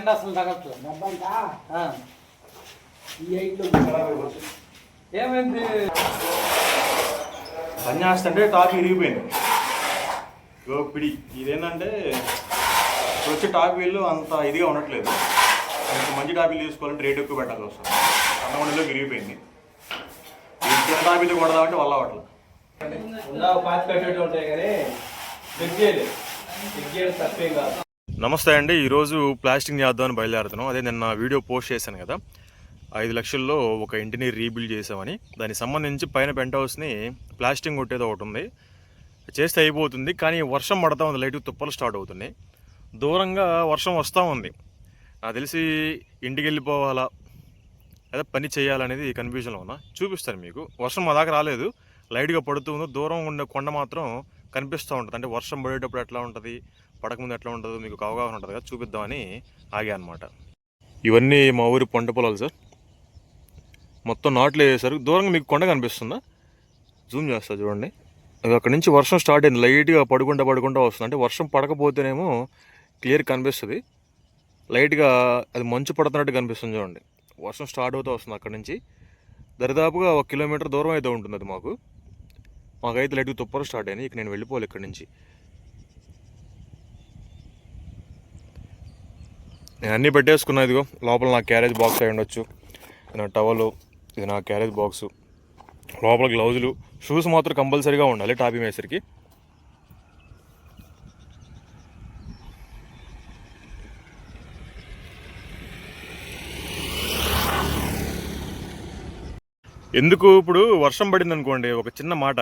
ఎండ అసలు డబ్బంతా. ఈ హైట్లో ఏమైంది? పని చేస్తుంటే టాప్ ఇరిగిపోయింది ఇగో పిడి ఇదేంటంటే ఇప్పుడు వచ్చే టాప్ వీళ్ళు అంత ఇదిగా ఉండట్లేదు. మంచి టాపీలు తీసుకోవాలంటే రేట్ ఎక్కువ పెట్టాల్సి వస్తుంది. అన్నమండిలో విరిగిపోయింది. ఈ చిన్న టాపీలు కొడదామంటే వల్ల అవ్వట్లేదు. ఉన్నావు పాతి పెట్టేట్టు ఉంటాయి కానీ చెక్ చేయలేదు చెక్ చేయడం తప్పేం కాదు. నమస్తే అండి. ఈరోజు ప్లాస్టింగ్ చేద్దామని బయలుదేరుతున్నాం. అదే నిన్న వీడియో పోస్ట్ చేశాను కదా. ఐదు లక్షల్లో ఒక ఇంటిని రీబిల్డ్ చేసామని దానికి సంబంధించి పైన పెంట్ హౌస్ని ప్లాస్టింగ్ కొట్టేది ఒకటి ఉంది. చేస్తే అయిపోతుంది. కానీ వర్షం పడతా ఉంది. లైట్ తుప్పలు స్టార్ట్ అవుతున్నాయి. దూరంగా వర్షం వస్తూ ఉంది. నాకు తెలిసి ఇంటికి వెళ్ళిపోవాలా? లేదా పని చేయాలనేది కన్ఫ్యూజన్లో ఉన్నా. చూపిస్తాను మీకు. వర్షం మా దాకా రాలేదు. లైట్గా పడుతుంది దూరం ఉండే కొండ మాత్రం కనిపిస్తూ ఉంటుంది. అంటే వర్షం పడేటప్పుడు ఎట్లా ఉంటుంది? పడకముందు ఎట్లా ఉంటుందో మీకు ఒక అవగాహన ఉంటుంది కదా చూపిద్దామని ఆగా అనమాట ఇవన్నీ మా ఊరి పంట పొలాలు సార్. మొత్తం నాట్లు వేసారు దూరంగా మీకు కొండ కనిపిస్తుందా? జూమ్ చేస్తా చూడండి. అక్కడి నుంచి వర్షం స్టార్ట్ అయింది. లైట్గా పడుకుంటా పడుకుంటా వస్తుంది. అంటే వర్షం పడకపోతేనేమో క్లియర్ కనిపిస్తుంది. లైట్గా అది మంచు పడుతున్నట్టు కనిపిస్తుంది చూడండి. వర్షం స్టార్ట్ అవుతూ వస్తుంది అక్కడి నుంచి. దరిదాపుగా ఒక కిలోమీటర్ దూరం అయితే ఉంటుంది అది మాకు. మాకైతే లైట్గా తుప్పలు స్టార్ట్ అయినాయి. ఇక నేను వెళ్ళిపోవాలి ఇక్కడి నుంచి. నేను అన్నీ పెట్టేసుకున్నా ఇదిగో. లోపల నా క్యారేజ్ బాక్స్ అయి ఉండొచ్చు. ఇది నా టవలు ఇది నా క్యారేజ్ బాక్సు. లోపల గ్లౌజులు. షూస్ మాత్రం కంపల్సరీగా ఉండాలి టాపీ మేసరికి. ఎందుకు ఇప్పుడు వర్షం పడింది అనుకోండి ఒక చిన్న మాట.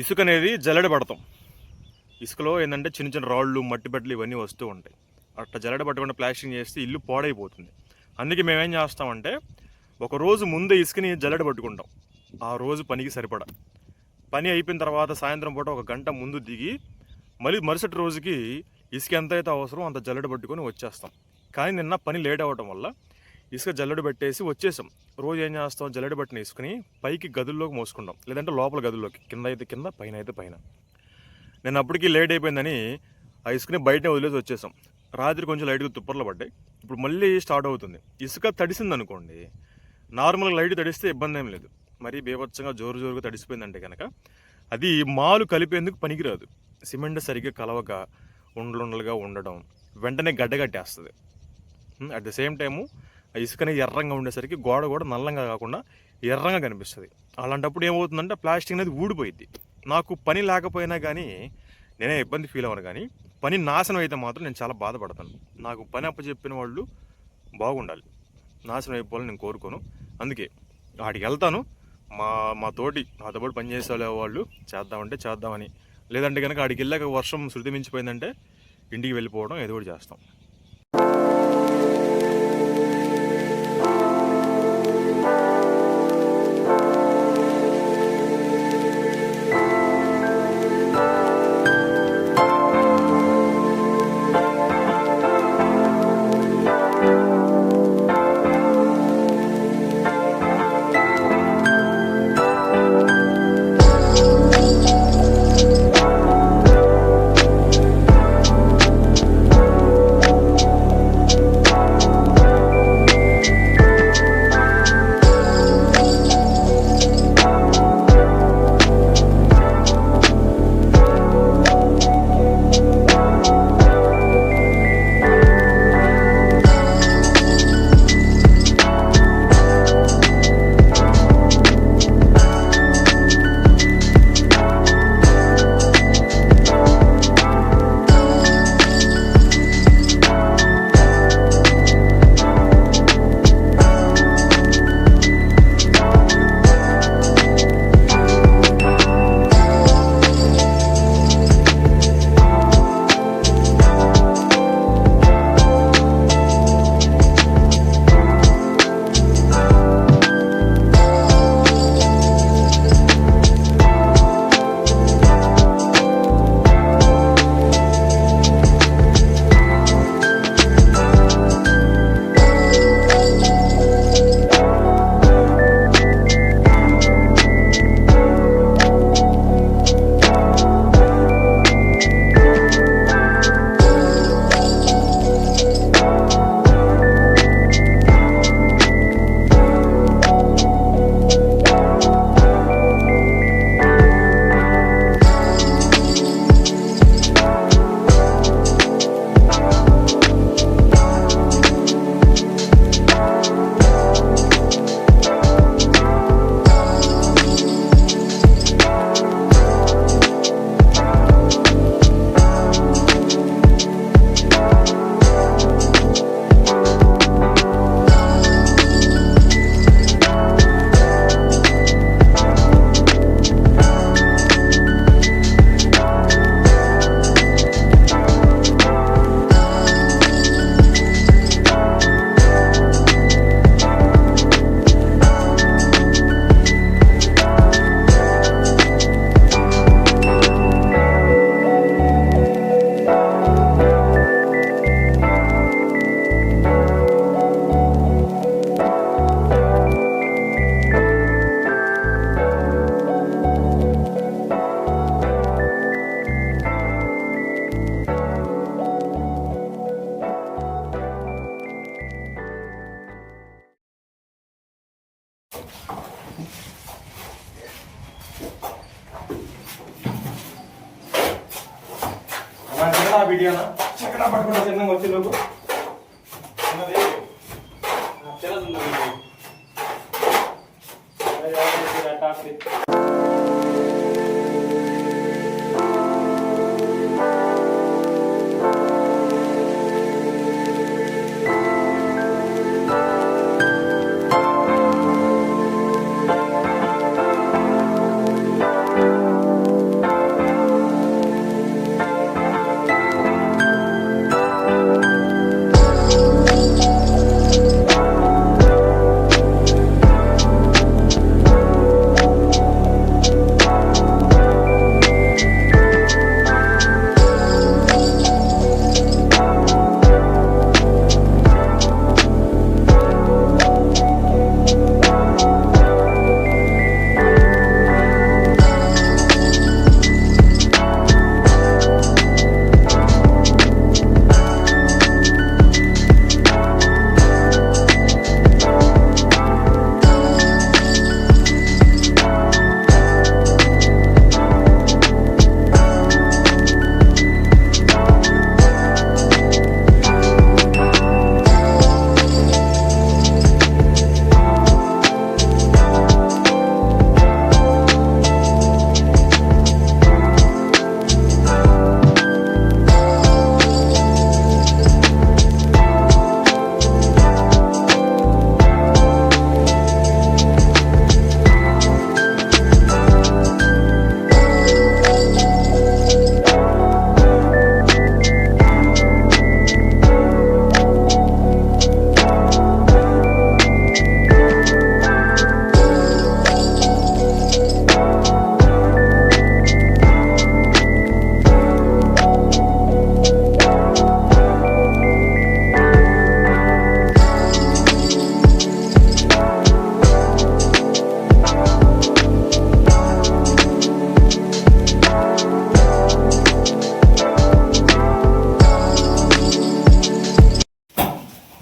ఇసుక అనేది జల్లెడ పడతాం. ఇసుకలో ఏంటంటే చిన్న చిన్న రాళ్ళు మట్టి బట్టలు ఇవన్నీ వస్తూ ఉంటాయి. అట్లా జల్లడ పట్టకుండా ప్లాస్టింగ్ చేస్తే ఇల్లు పాడైపోతుంది. అందుకే మేమేం చేస్తామంటే ఒక రోజు ముందే ఇసుకని జల్లడ పట్టుకుంటాం. ఆ రోజు పనికి సరిపడా. పని అయిపోయిన తర్వాత సాయంత్రం పూట ఒక గంట ముందు దిగి మళ్ళీ మరుసటి రోజుకి ఇసుక ఎంత అయితే అవసరం అంత జల్లెడ పట్టుకొని వచ్చేస్తాం. కానీ నిన్న పని లేట్ అవ్వటం వల్ల ఇసుక జల్లెడ పెట్టేసి వచ్చేసాం. రోజు ఏం చేస్తాం? జల్లెడ పట్టిన ఇసుకని పైకి గదుల్లోకి మోసుకుంటాం. లేదంటే లోపల గదుల్లోకి కింద అయితే కింద పైన అయితే పైన. నేను అప్పటికి లేట్ అయిపోయిందని ఆ ఇసుకని బయటనే వదిలేసి వచ్చేసాం. రాత్రి కొంచెం లైట్గా తుప్పర్లు పడ్డాయి. ఇప్పుడు మళ్ళీ స్టార్ట్ అవుతుంది. ఇసుక తడిసింది అనుకోండి నార్మల్గా లైట్ తడిస్తే ఇబ్బంది ఏం లేదు. మరీ బీభత్సంగా జోరు జోరుగా తడిసిపోయిందంటే కనుక అది మాలు కలిపేందుకు పనికిరాదు. సిమెంట్ సరిగ్గా కలవక ఉండలుండలుగా ఉండడం వెంటనే గడ్డగట్టేస్తుంది అట్ ద సేమ్ టైము ఆ ఇసుకని ఎర్రంగా ఉండేసరికి గోడ కూడా నల్లంగా కాకుండా ఎర్రంగా కనిపిస్తుంది. అలాంటప్పుడు ఏమవుతుందంటే ప్లాస్టిక్ అనేది ఊడిపోయింది నాకు పని లేకపోయినా కానీ నేనే ఇబ్బంది ఫీల్ అవ్వను కానీ పని నాశనం అయితే మాత్రం నేను చాలా బాధపడతాను. నాకు పని అప్పచెప్పిన వాళ్ళు బాగుండాలి. నాశనం అయిపోవాలని నేను కోరుకోను. అందుకే వాడికి వెళ్తాను. మా మా తోటి నాతో పాటు పనిచేసే వాళ్ళు చేద్దామంటే చేద్దామని. లేదంటే కనుక ఆడికి వెళ్ళాక వర్షం శృతి మించిపోయిందంటే ఇంటికి వెళ్ళిపోవడం ఏదో ఒకటి చేస్తాం. చెక్కడా వీడియోనా పట్టుకున్న పట్టుకుంటా చిన్నగా వచ్చే లోపు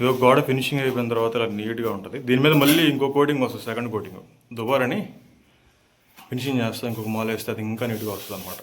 ఇది ఒక గోడ ఫినిషింగ్ అయిపోయిన తర్వాత ఇలా నీట్గా ఉంటుంది. దీని మీద మళ్ళీ ఇంకో కోటింగ్ వస్తుంది సెకండ్ కోటింగ్ దుబారని ఫినిషింగ్ చేస్తే ఇంకొక మాల్ వేస్తే అది ఇంకా నీట్గా వస్తుంది అనమాట